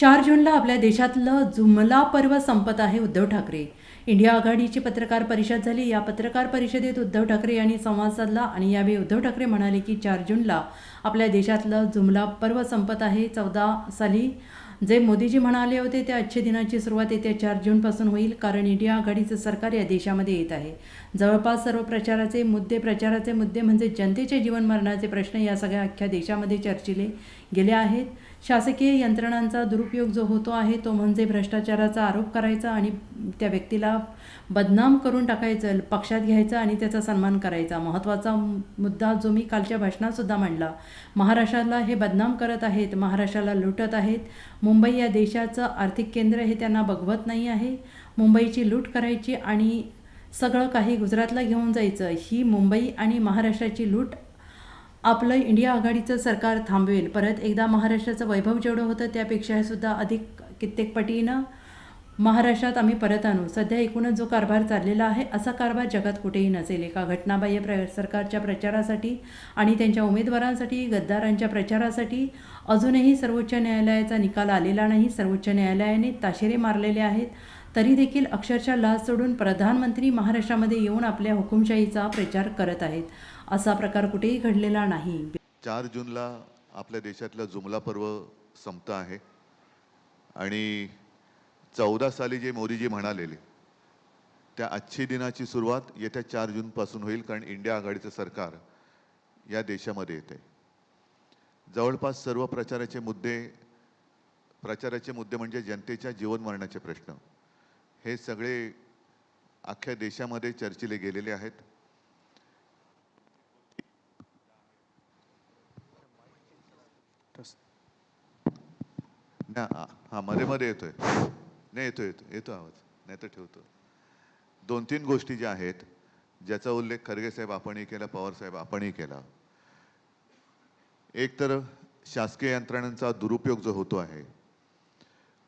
चार जूनला आपल्या देशातलं जुमला पर्व संपत आहे उद्धव ठाकरे. इंडिया आघाडीची पत्रकार परिषद झाली. या पत्रकार परिषदेत उद्धव ठाकरे यांनी संवाद साधला आणि यावेळी उद्धव ठाकरे म्हणाले की चार जूनला आपल्या देशातलं जुमला पर्व संपत आहे. चौदा साली जे मोदीजी म्हणाले होते त्या अच्छे दिनाची सुरुवात येत्या चार जूनपासून होईल कारण इंडिया आघाडीचं सरकार या देशामध्ये येत आहे. जवळपास सर्व प्रचाराचे मुद्दे प्रचाराचे मुद्दे म्हणजे जनतेचे जीवन मरणाचे प्रश्न या सगळ्या अख्ख्या देशामध्ये चर्चिले गेले आहेत. शासकीय यंत्रणांचा दुरुपयोग जो होतो आहे तो म्हणजे भ्रष्टाचाराचा आरोप करायचा आणि त्या व्यक्तीला बदनाम करून टाकायचं पक्षात घ्यायचं आणि त्याचा सन्मान करायचा. महत्त्वाचा मुद्दा जो मी कालच्या भाषणातसुद्धा मांडला. महाराष्ट्राला हे बदनाम करत आहेत महाराष्ट्राला लुटत आहेत. मुंबई या देशाचं आर्थिक केंद्र हे त्यांना बघवत नाही आहे. मुंबईची लूट करायची आणि सगळं काही गुजरातला घेऊन जायचं ही मुंबई आणि महाराष्ट्राची लूट आपलं इंडिया आघाडीचं सरकार थांबवेल. परत एकदा महाराष्ट्राचं वैभव जेवढं होतं त्यापेक्षा सुद्धा अधिक कित्येक पटीनं महाराष्ट्रात आम्ही परत आणू. सध्या एकूणच जो कारभार चाललेला आहे असा कारभार जगात कुठेही नसेल. एका घटनाबाह्य प्र सरकारच्या प्रचारासाठी आणि त्यांच्या उमेदवारांसाठी गद्दारांच्या प्रचारासाठी अजूनही सर्वोच्च न्यायालयाचा निकाल आलेला नाही. सर्वोच्च न्यायालयाने ताशेरे मारलेले आहेत. तरी देखील अक्षरशः लाच सोडून प्रधानमंत्री महाराष्ट्रामध्ये येऊन आपल्या हुकुमशाहीचा प्रचार करत आहेत. असा प्रकार कुठेही घडलेला नाही. चार जूनला आपल्या देशातला जुमला पर्व संपतं आहे. आणि चौदा साली जे मोदीजी म्हणालेले त्या अच्छी दिनाची सुरुवात येत्या चार जूनपासून होईल कारण इंडिया आघाडीचं सरकार या देशामध्ये येते जवळपास सर्व प्रचाराचे मुद्दे प्रचाराचे मुद्दे म्हणजे जनतेच्या जीवन मरणाचे प्रश्न. हे सगळे अख्ख्या देशामध्ये चर्चिले गेलेले आहेत. ना हा मध्ये मध्ये येतोय. नाही येतो येतो येतो आवाज. नाही तर ठेवतो. दोन तीन गोष्टी ज्या आहेत ज्याचा उल्लेख खरगे साहेब आपणही केला पवार साहेब आपणही केला. एक तर शासकीय यंत्रणांचा दुरुपयोग जो होतो आहे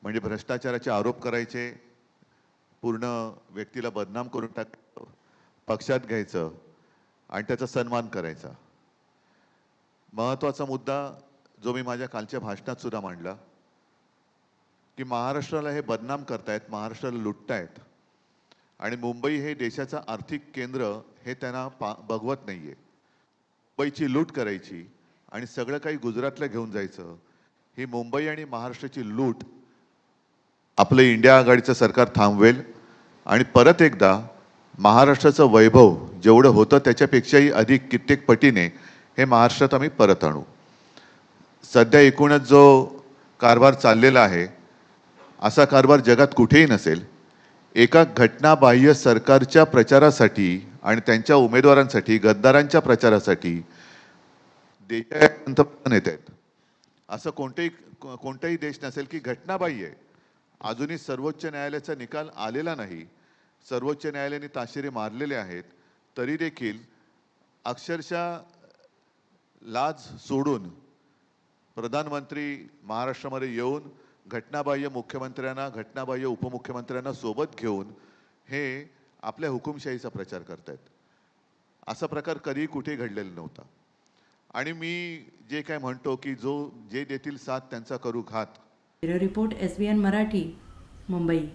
म्हणजे भ्रष्टाचाराचे आरोप करायचे पूर्ण व्यक्तीला बदनाम करून टाक पक्षात घ्यायचं आणि त्याचा सन्मान करायचा. महत्त्वाचा मुद्दा जो मी माझ्या कालच्या भाषणात सुद्धा मांडला की महाराष्ट्राला हे बदनाम करतायत महाराष्ट्राला लुटतायत. आणि मुंबई हे देशाचं आर्थिक केंद्र हे त्यांना पा बघवत आहे मुंबईची लूट करायची आणि सगळं काही गुजरातला घेऊन जायचं ही मुंबई आणि महाराष्ट्राची लूट आपलं इंडिया आघाडीचं सरकार थांबवेल. आणि परत एकदा महाराष्ट्राचं वैभव जेवढं होतं त्याच्यापेक्षाही अधिक कित्येक पटीने हे महाराष्ट्रात आम्ही परत आणू. सध्या एकूणच जो कारभार चाललेला आहे असा कारभार जगात कुठेही नसेल एका घटनाबाह्य सरकारच्या प्रचारासाठी आणि त्यांच्या उमेदवारांसाठी गद्दारांच्या प्रचारासाठी देशात पंतप्रधान येत आहेत. असं कोणतेही कोणताही देश नसेल की घटनाबाह्य आहे. अजूनही सर्वोच्च न्यायालयाचा निकाल आलेला नाही. सर्वोच्च न्यायालयाने ताशेरे मारलेले आहेत. तरी देखील अक्षरशः लाज सोडून प्रधानमंत्री महाराष्ट्रामध्ये येऊन घटनाबाह्य मुख्यमंत्र्यांना घटनाबाह्य उपमुख्यमंत्र्यांना सोबत घेऊन हे आपल्या हुकुमशाहीचा प्रचार करतायत. असा प्रकार कधीही कुठे घडलेला नव्हता. आणि मी जे काय म्हणतो की जो जे देतील साथ त्यांचा करू घात. Report S B N Marathi Mumbai.